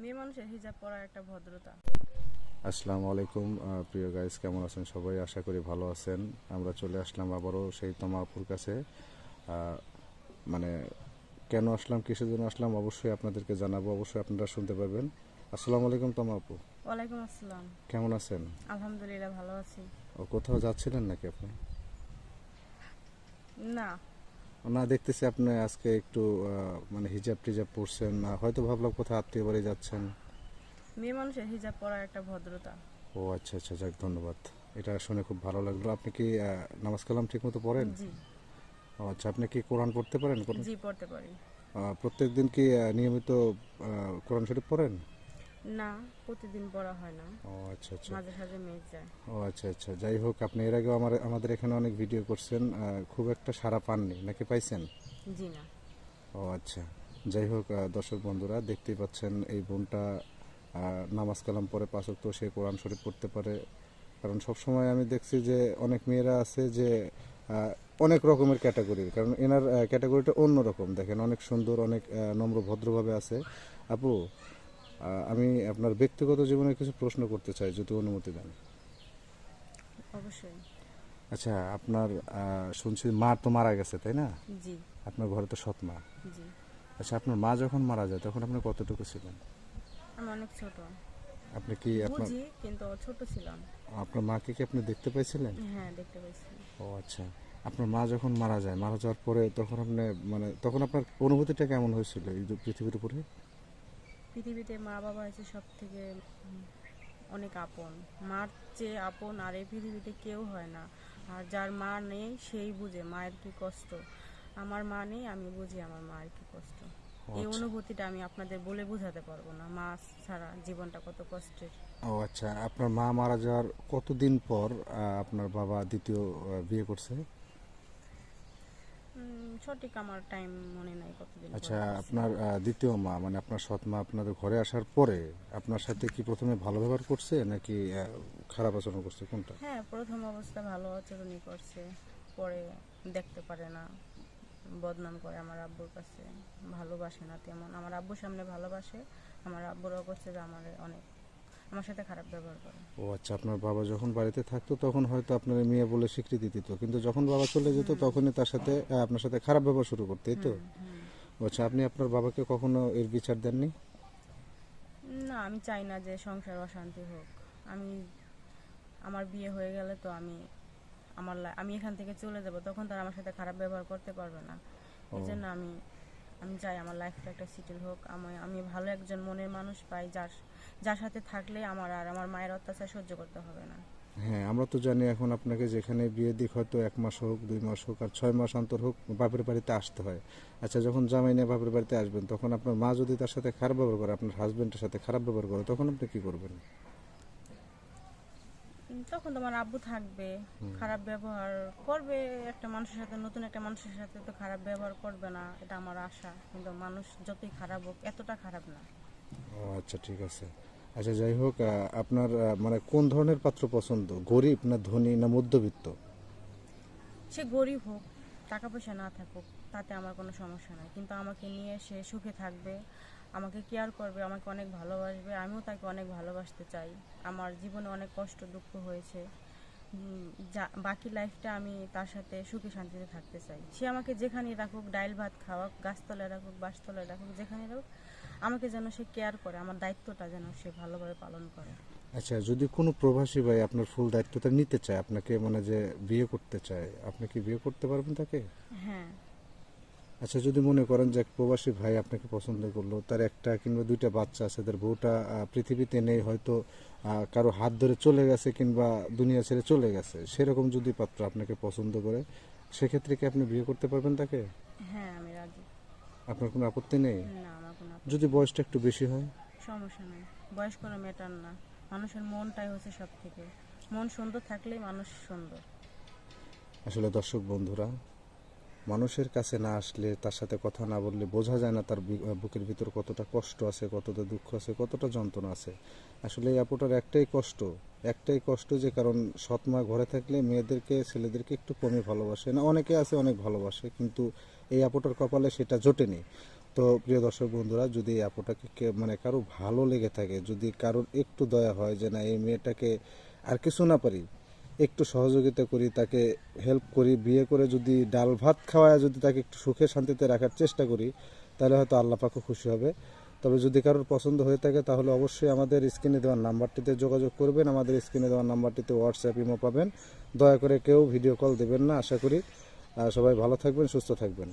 মেয়ে মানুষের হিজাব পরা একটা ভদ্রতা। আসসালামু আলাইকুম প্রিয় গাইস কেমন আছেন সবাই? আশা করি ভালো আছেন। আমরা চলে আসলাম আবারও সেই তমাপুর কাছে। মানে কেন আসলাম কিসের জন্য আসলাম অবশ্যই আপনাদেরকে জানাব অবশ্যই আপনারা শুনতে পারবেন। আসসালামু আলাইকুম তমা আপু ওয়ালাইকুম আসসালাম। কেমন আছেন? আলহামদুলিল্লাহ ভালো আছি। ও কোথাও যাচ্ছিলেন নাকি আপনি? না। না দেখতেছি আপনি আজকে একটু মানে হিজাব টিজাব পরছেন আহ, হয়তো ভাবলাম কোথাও আত্মীয় বাড়ি যাচ্ছেন। মেয়ে মানুষের হিজাব পরা একটা ভদ্রতা। ও আচ্ছা আচ্ছা যাক ধন্যবাদ। এটা শুনে খুব ভালো লাগল। আপনি কি নামাজ কালাম ঠিক মতো পড়েন ও আচ্ছা আপনি কি কোরআন পড়তে পারেন? জি পড়তে পারি। প্রত্যেকদিন কি নিয়মিত কোরআন শরীফ পড়েন? না প্রতিদিন পড়া হয় না। ও আচ্ছা আচ্ছা। মাঝে সাঝে মেঘ যায়। ও আচ্ছা আচ্ছা। যাই হোক আপনি এর আগেও আমার আমাদের এখানে অনেক ভিডিও করছেন খুব একটা সারা পাননি। নাকি পাইছেন? জি না। ও আচ্ছা। যাই হোক দর্শক বন্ধুরা দেখতেই পাচ্ছেন এই বোনটা নামাজ কালাম পরে পাঁচক তো সে কোরআন শরীফ পড়তে পারে। কারণ সবসময় আমি দেখছি যে অনেক মেয়েরা আছে যে অনেক রকমের ক্যাটাগরির। কারণ এনার ক্যাটাগরিটা অন্যরকম। দেখেন অনেক সুন্দর অনেক নম্র ভদ্রভাবে আছে। আপু আমি আপনার ব্যক্তিগত জীবনে কিছু প্রশ্ন করতে চাই যদি অনুমতি দেন। অবশ্যই। আচ্ছা আপনার শুনছি মা তো মারা গেছে তাই না? জি। আপনার ঘরে তো সৎ মা। জি। আচ্ছা আপনার মা যখন মারা যায় তখন আপনি কতটুকু ছিলেন? আমি অনেক ছোট। আপনি কি আপনার বুঝি কিন্তু ছোট ছিলাম। আপনার মাকে কি আপনি দেখতে পাইছিলেন? হ্যাঁ দেখতে পাইছি। ও আচ্ছা। আপনার মা যখন মারা যায় মারা যাওয়ার পরে তখন আপনি মানে তখন আপনার অনুভূতিটা কেমন হয়েছিল এই পৃথিবীর উপরে? পৃথিবীতে মা বাবা হচ্ছে সব থেকে অনেক আপন। মার চেয়ে আপন আর এই পৃথিবীতে কেউ হয় না। আর যার মা নেই সেই বুঝে মায়ের কি কষ্ট। আমার মা নেই আমি বুঝি আমার মায়ের কি কষ্ট। এই আচ্ছা। অনুভূতিটা আমি আপনাদের বলে বোঝাতে পারব না। মা ছাড়া জীবনটা কত কষ্টের। ও আচ্ছা আপনার মা মারা যাওয়ার কতদিন পর আপনার বাবা দ্বিতীয় বিয়ে করছে? সঠিক আমার টাইম মনে নাই কতদিন আচ্ছা আপনার দ্বিতীয় মা মানে আপনার সৎ মা আপনাদের ঘরে আসার পরে আপনার সাথে কি প্রথমে ভালো ব্যবহার করছে নাকি খারাপ আচরণ করছে কোনটা? হ্যাঁ প্রথম অবস্থা ভালো আচরণই করছে পরে দেখতে পারে না বদনাম করে আমার আব্বুর কাছে ভালোবাসে না তেমন। আমার আব্বুর সামনে ভালোবাসে আমার আব্বুরাও করছে যে আমার অনেক আমার সাথে খারাপ ব্যবহার করে। ও আচ্ছা আপনার বাবা যখন বাড়িতে থাকতো তখন হয়তো আপনার মেয়ে বলে স্বীকৃতি দিত। কিন্তু যখন বাবা চলে যেত তখনই তার সাথে আপনার সাথে খারাপ ব্যবহার শুরু করতে তো? ও আচ্ছা আপনি আপনার বাবাকে কখনো এর বিচার দেননি? না আমি চাই না যে সংসার অশান্তি হোক। আমি আমার বিয়ে হয়ে গেলে তো আমি আমার আমি এখান থেকে চলে যাব তখন তার আমার সাথে খারাপ ব্যবহার করতে পারবে না। এই জন্য আমি আমি চাই আমার লাইফটা একটা সেটেল হোক। আমি আমি ভালো একজন মনের মানুষ পাই, যার যার সাথে থাকলে আমার আর আমার মায়ের অত্যাচার সহ্য করতে হবে না। হ্যাঁ আমরা তো জানি এখন আপনাকে যেখানে বিয়ে দিক হয়তো এক মাস হোক, দুই মাস হোক, আর ছয় মাস অন্তর হোক, বাপের বাড়িতে আসতে হয়। আচ্ছা যখন জামাই নিয়ে বাপের বাড়িতে আসবেন, তখন আপনার মা যদি তার সাথে খারাপ ব্যবহার করে, আপনার হাজবেন্ডের সাথে খারাপ ব্যবহার করে, তখন আপনি কি করবেন? তখন তোমার আব্বু থাকবে খারাপ ব্যবহার করবে একটা মানুষের সাথে নতুন একটা মানুষের সাথে তো খারাপ ব্যবহার করবে না এটা আমার আশা। কিন্তু মানুষ যতই খারাপ হোক এতটা খারাপ না। ও আচ্ছা ঠিক আছে। আচ্ছা যাই হোক আপনার মানে কোন ধরনের পাত্র পছন্দ? গরিব না ধনী না মধ্যবিত্ত? সে গরিব হোক টাকা পয়সা না থাকুক তাতে আমার কোনো সমস্যা নাই। কিন্তু আমাকে নিয়ে সে সুখে থাকবে আমাকে কেয়ার করবে আমাকে অনেক ভালোবাসবে আমিও তাকে অনেক ভালোবাসতে চাই। আমার জীবনে অনেক কষ্ট দুঃখ হয়েছে। যা বাকি লাইফটা আমি তার সাথে সুখে শান্তিতে থাকতে চাই। সে আমাকে যেখানেই রাখুক ডাইল ভাত খাওয়াক গাছতলায় রাখুক বাসতলায় রাখুক যেখানে রাখুক আমাকে যেন সে কেয়ার করে আমার দায়িত্বটা যেন সে ভালোভাবে পালন করে। আচ্ছা যদি কোনো প্রবাসী ভাই আপনার ফুল দায়িত্বটা নিতে চায় আপনাকে মানে যে বিয়ে করতে চায় আপনি কি বিয়ে করতে পারবেন তাকে? হ্যাঁ। আচ্ছা যদি মনে করেন যে এক প্রবাসী ভাই আপনাকে পছন্দ করল তার একটা কিংবা দুইটা বাচ্চা আছে তার বউটা পৃথিবীতে নেই হয়তো কারও হাত ধরে চলে গেছে কিংবা দুনিয়া ছেড়ে চলে গেছে সেরকম যদি পাত্র আপনাকে পছন্দ করে সেক্ষেত্রে কি আপনি বিয়ে করতে পারবেন তাকে? হ্যাঁ আমি রাজি। আপনার কোনো আপত্তি নেই? না আমার কোনো যদি বয়সটা একটু বেশি হয়? সমস্যা নেই। বয়স কোনো ম্যাটার না। মানুষের মনটাই হচ্ছে সব থেকে মন সুন্দর থাকলেই মানুষ সুন্দর। আসলে দর্শক বন্ধুরা মানুষের কাছে না আসলে তার সাথে কথা না বললে বোঝা যায় না তার বুকের ভিতর কতটা কষ্ট আছে, কতটা দুঃখ আছে, কতটা যন্ত্রণা আছে। আসলে এই আপুটার একটাই কষ্ট একটাই কষ্ট যে কারণ সৎ মা ঘরে থাকলে মেয়েদেরকে, ছেলেদেরকে একটু কমই ভালোবাসে। না, অনেকে আছে অনেক ভালোবাসে, কিন্তু এই আপুটার কপালে সেটা জোটেনি। তো প্রিয় দর্শক বন্ধুরা, যদি এই আপুটাকে মানে কারও ভালো লেগে থাকে, যদি কারোর একটু দয়া হয় যে না, এই মেয়েটাকে আর কিছু না পারি একটু সহযোগিতা করি, তাকে হেল্প করি, বিয়ে করে যদি ডাল ভাত খাওয়ায় যদি তাকে একটু সুখে শান্তিতে রাখার চেষ্টা করি, তাহলে হয়তো আল্লাহ পাকও খুশি হবে। তবে যদি কারোর পছন্দ হয়ে থাকে, তাহলে অবশ্যই আমাদের স্ক্রিনে দেওয়ার নাম্বারটিতে যোগাযোগ করবেন। আমাদের স্ক্রিনে দেওয়ার নাম্বারটিতে হোয়াটসঅ্যাপ ইমো পাবেন। দয়া করে কেউ ভিডিও কল দেবেন না, আশা করি। সবাই ভালো থাকবেন, সুস্থ থাকবেন।